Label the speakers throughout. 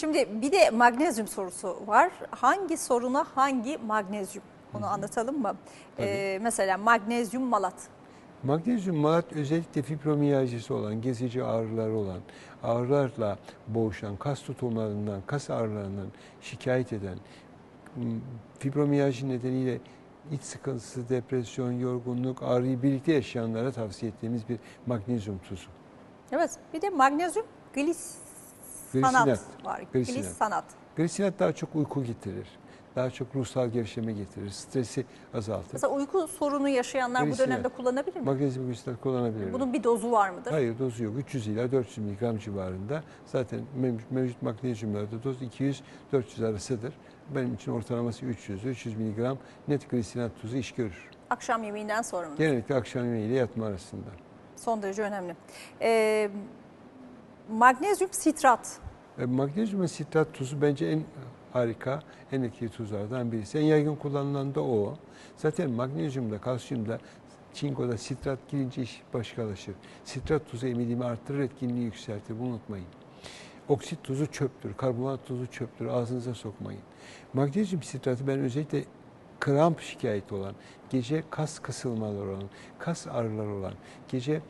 Speaker 1: Şimdi bir de magnezyum sorusu var. Hangi soruna hangi magnezyum? Onu anlatalım mı? Ee, mesela magnezyum malat.
Speaker 2: Magnezyum malat özellikle fibromiyajisi olan, gezici ağrıları olan, ağrılarla boğuşan, kas tutulmalarından, kas ağrılarından şikayet eden, fibromiyajı nedeniyle iç sıkıntısı, depresyon, yorgunluk, ağrıyı birlikte yaşayanlara tavsiye ettiğimiz bir magnezyum tuzu.
Speaker 1: Evet. Bir de magnezyum glisanat
Speaker 2: Glisinat.
Speaker 1: var.
Speaker 2: Glisinat.
Speaker 1: Glisanat.
Speaker 2: Glisinat daha çok uyku getirir. Daha çok ruhsal gevşeme getirir. Stresi azaltır.
Speaker 1: Mesela uyku sorunu yaşayanlar bu
Speaker 2: Glisinat.
Speaker 1: dönemde kullanabilir mi?
Speaker 2: Magnezyum glisinat kullanabilirler.
Speaker 1: Bunun bir dozu var mıdır?
Speaker 2: Hayır dozu yok. 300 ila 400 mg civarında. Zaten mev- mevcut magnezyumlarda doz 200-400 arasıdır. Benim için ortalaması 300. 300 mg net glisinat tuzu iş görür.
Speaker 1: Akşam yemeğinden sonra mı?
Speaker 2: Genellikle akşam yemeği ile yatma arasında.
Speaker 1: Son derece önemli. Ee, magnezyum sitrat.
Speaker 2: E, magnezyum ve sitrat tuzu bence en harika, en etkili tuzlardan birisi. En yaygın kullanılan da o. Zaten magnezyumda, kalsiyumda, çinkoda sitrat girince iş başkalaşır. Sitrat tuzu emilimi arttırır, etkinliği yükseltir. Bunu unutmayın. Oksit tuzu çöptür, karbonat tuzu çöptür. Ağzınıza sokmayın. Magnezyum sitratı ben özellikle kramp şikayeti olan, gece kas kısılmaları olan, kas ağrıları olan, gece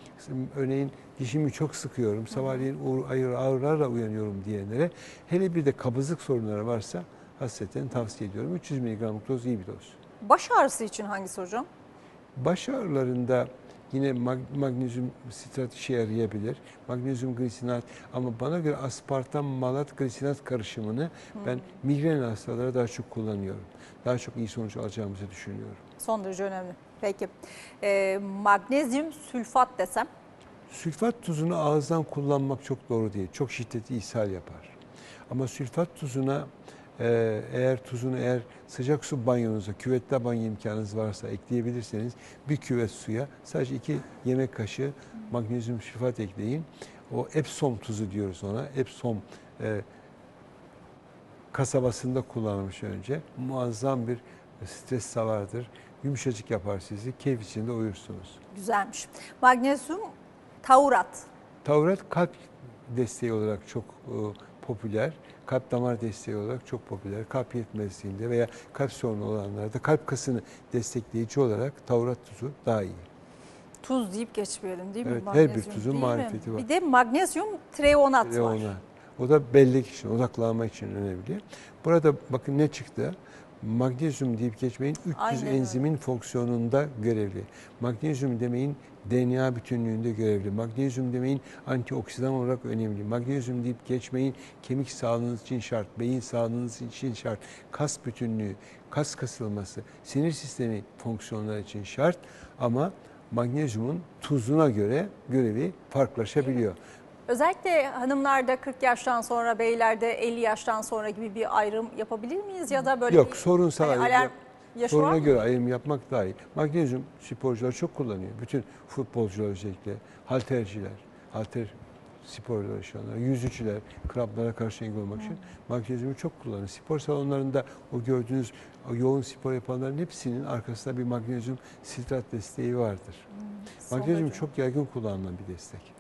Speaker 2: örneğin dişimi çok sıkıyorum, sabahleyin ayır- ağrılarla uyanıyorum diyenlere, hele bir de kabızlık sorunları varsa hasreten tavsiye ediyorum. 300 mg'lık doz iyi bir doz.
Speaker 1: Baş ağrısı için hangisi hocam?
Speaker 2: Baş ağrılarında yine mag- magnezyum sitrat işe yarayabilir. Magnezyum glisinat ama bana göre aspartam malat glisinat karışımını ben migren hastalara daha çok kullanıyorum. Daha çok iyi sonuç alacağımızı düşünüyorum.
Speaker 1: Son derece önemli. Peki. Ee, magnezyum sülfat desem?
Speaker 2: Sülfat tuzunu ağızdan kullanmak çok doğru değil. Çok şiddetli ishal yapar. Ama sülfat tuzuna e, eğer tuzunu eğer sıcak su banyonuza, küvette banyo imkanınız varsa ekleyebilirseniz bir küvet suya sadece iki yemek kaşığı magnezyum sülfat ekleyin. O Epsom tuzu diyoruz ona. Epsom e, kasabasında kullanılmış önce. Muazzam bir stres savardır. Yumuşacık yapar sizi. Keyif içinde uyursunuz.
Speaker 1: Güzelmiş. Magnezyum taurat.
Speaker 2: Taurat kalp desteği olarak çok e, popüler. Kalp damar desteği olarak çok popüler. Kalp yetmezliğinde veya kalp sorunu olanlarda kalp kasını destekleyici olarak taurat tuzu daha iyi.
Speaker 1: Tuz deyip geçmeyelim değil mi?
Speaker 2: Evet, her bir tuzun
Speaker 1: değil mi?
Speaker 2: marifeti var.
Speaker 1: Bir de magnezyum treonat
Speaker 2: Ve
Speaker 1: var.
Speaker 2: O da bellek için, odaklanma için önemli. Burada bakın ne çıktı? Magnezyum deyip geçmeyin 300
Speaker 1: Aynen öyle.
Speaker 2: enzimin fonksiyonunda görevli. Magnezyum demeyin DNA bütünlüğünde görevli. Magnezyum demeyin antioksidan olarak önemli. Magnezyum deyip geçmeyin kemik sağlığınız için şart, beyin sağlığınız için şart, kas bütünlüğü, kas kasılması, sinir sistemi fonksiyonları için şart ama magnezyumun tuzuna göre görevi farklılaşabiliyor.
Speaker 1: Özellikle hanımlarda 40 yaştan sonra, beylerde 50 yaştan sonra gibi bir ayrım yapabilir miyiz? Ya da böyle
Speaker 2: Yok
Speaker 1: bir
Speaker 2: sorunsal
Speaker 1: hani alarm yaşı var
Speaker 2: soruna
Speaker 1: mı?
Speaker 2: göre ayrım yapmak daha iyi. Magnezyum sporcular çok kullanıyor. Bütün futbolcular özellikle, halterciler, halter sporcular anda, yüzücüler, kramplara karşı engel olmak için magnezyumu çok kullanıyor. Spor salonlarında o gördüğünüz o yoğun spor yapanların hepsinin arkasında bir magnezyum sitrat desteği vardır.
Speaker 1: Son
Speaker 2: Magnezyum
Speaker 1: derece.
Speaker 2: çok yaygın kullanılan bir destek.